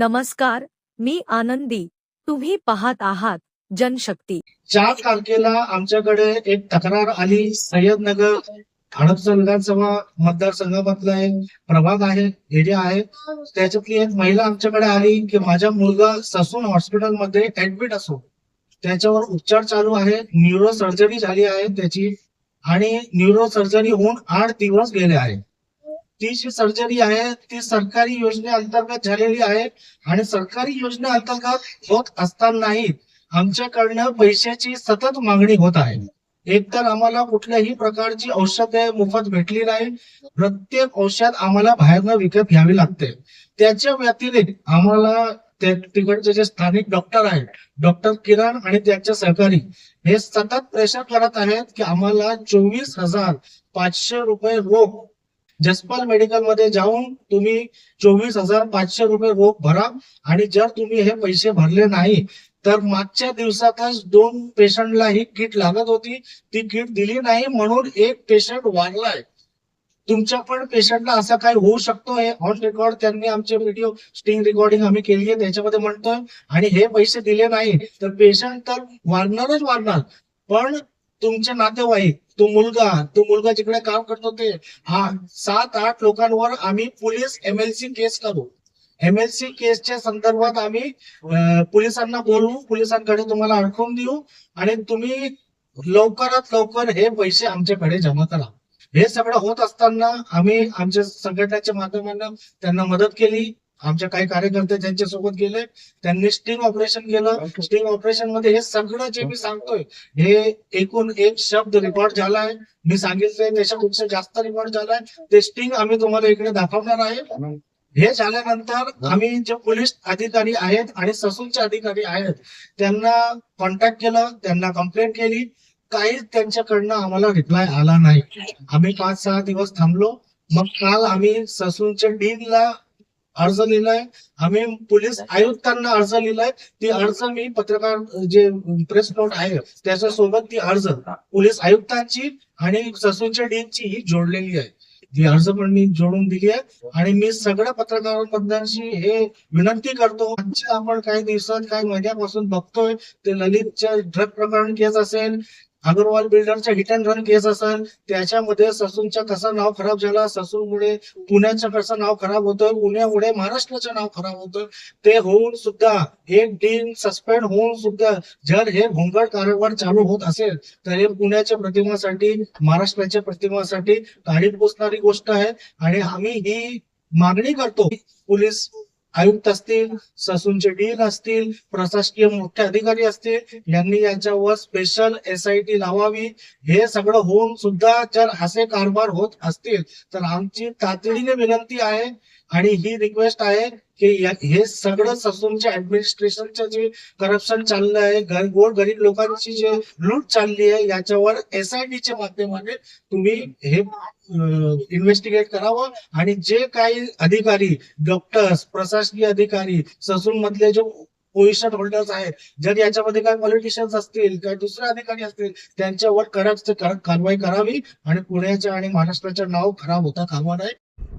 नमस्कार मी आनंदी. तुम्ही पाहत आहात जनशक्ती. चार तारखेला आमच्याकडे एक तक्रार आली सय्यदनगर हडपसर विधानसभा मतदारसंघामधला एक प्रभाग आहे एरिया आहे. त्याच्यातली एक महिला आमच्याकडे आली की माझा मुलगा ससून हॉस्पिटलमध्ये ऍडमिट असो त्याच्यावर उपचार चालू आहे न्यूरो सर्जरी झाली आहे त्याची. आणि न्यूरो सर्जरी होऊन आठ दिवस गेले आहे ती जी सर्जरी आहे ती सरकारी योजनेअंतर्गत झालेली आहे आणि सरकारी योजनेअंतर्गत होत असतानाही आमच्याकडनं पैशाची सतत मागणी होत आहे. एकतर आम्हाला कुठल्याही प्रकारची औषधे मोफत भेटली नाही. प्रत्येक औषध आम्हाला बाहेरनं विकत घ्यावी लागते. त्याच्या व्यतिरिक्त आम्हाला तिकडचे जे स्थानिक डॉक्टर आहेत डॉक्टर किरण आणि त्यांचे सहकारी हे सतत प्रेशर करत आहेत की आम्हाला चोवीस हजार पाचशे रुपये रोख जसपाल मेडिकलमध्ये जाऊन तुम्ही चोवीस हजार पाचशे रुपये रोख भरा. आणि जर तुम्ही हे पैसे भरले नाही तर मागच्या दिवसातच दोन पेशंटला ही किट लागत होती. ती किट दिली नाही म्हणून एक पेशंट वाढलाय तुमच्या पण पेशंटला असं काही होऊ शकतो हे ऑन रेकॉर्ड त्यांनी आमचे व्हिडिओ स्टिंग रेकॉर्डिंग आम्ही केली आहे त्याच्यामध्ये म्हणतोय. आणि हे पैसे दिले नाही तर पेशंट तर वाढणारच वाढणार पण तुमचे नातेवाईक तो मुलगा तो मुलगा जिकडे काम करतो ते. हा सात आठ लोकांवर आम्ही पोलीस एमएलसी केस करू. एमएलसी केसच्या संदर्भात आम्ही पोलिसांना बोलवू पोलिसांकडे तुम्हाला अडकून देऊ आणि तुम्ही लवकरात लवकर हे पैसे आमच्याकडे जमा करा. हे सगळं होत असताना आम्ही आमच्या संघटनेच्या माध्यमांना त्यांना मदत केली. आमच्या काही कार्यकर्ते त्यांच्यासोबत गेले त्यांनी स्टिंग ऑपरेशन केलं. स्टिंग ऑपरेशनमध्ये हे सगळं जे मी सांगतोय हे एकूण एक शब्द रेकॉर्ड झालाय. मी सांगितलंय त्याच्यापेक्षा जास्त रेकॉर्ड झालाय. ते स्टिंग आम्ही तुम्हाला इकडे दाखवणार आहे. हे झाल्यानंतर आम्ही जे पोलीस अधिकारी आहेत आणि ससूनचे अधिकारी आहेत त्यांना कॉन्टॅक्ट केलं त्यांना कंप्लेंट केली. काहीच त्यांच्याकडनं आम्हाला रिप्लाय आला नाही. आम्ही पाच सहा दिवस थांबलो. मग काल आम्ही ससूनच्या डीनला अर्ज लिहिलाय. आम्ही पोलीस आयुक्तांना अर्ज लिहिलाय. ती अर्ज मी पत्रकार जे प्रेस नोट आहे त्याच्यासोबत ती अर्ज पोलीस आयुक्तांची आणि ससूनच्या डीनची ही जोडलेली आहे. ती अर्ज पण मी जोडून दिली आहे. आणि मी सगळ्या पत्रकारांबद्दलशी हे विनंती करतो. आपण काही दिवसात काही महिन्यापासून बघतोय ते ललितच्या ड्रग प्रकरण केस असेल अग्रवाल बिल्डरच्या हिट अँड रन केस असेल त्याच्यामध्ये ससूनचं कसं नाव खराब झालं ससूनमुळे पुण्याचं कसं नाव खराब होतं पुण्यामुळे महाराष्ट्राचं नाव खराब होतं ते होऊन सुद्धा एक डीन सस्पेंड होऊन सुद्धा जर हे भोंगड कारभार चालू होत असेल तर हे पुण्याच्या प्रतिमासाठी महाराष्ट्राच्या प्रतिमासाठी काळी पोचणारी गोष्ट आहे. आणि आम्ही ही मागणी करतो पोलीस आयुक्त असतील ससूनचे डीन असतील प्रशासकीय मोठे अधिकारी असतील यांनी यांच्यावर स्पेशल एस आय टी लावावी. हे सगळं होऊन सुद्धा जर असे कारभार होत असतील तर आमची तातडीने विनंती आहे आणि ही रिक्वेस्ट आहे की हे सगळं ससूनच्या ऍडमिनिस्ट्रेशनचं जे करप्शन चाललं आहे गोड गोर गरीब लोकांची जे लूट चालली आहे याच्यावर एस आय टीच्या माध्यमाने तुम्ही हे इन्व्हेस्टिगेट करावं. आणि जे काही अधिकारी डॉक्टर्स प्रशासकीय अधिकारी ससून मधले जे पोझिशन होल्डर्स आहेत जर याच्यामध्ये काही पॉलिटिशियन्स असतील काही दुसरे अधिकारी असतील त्यांच्यावर कडक कारवाई करावी. आणि पुण्याच्या आणि महाराष्ट्राचं नाव खराब होता कामा नये.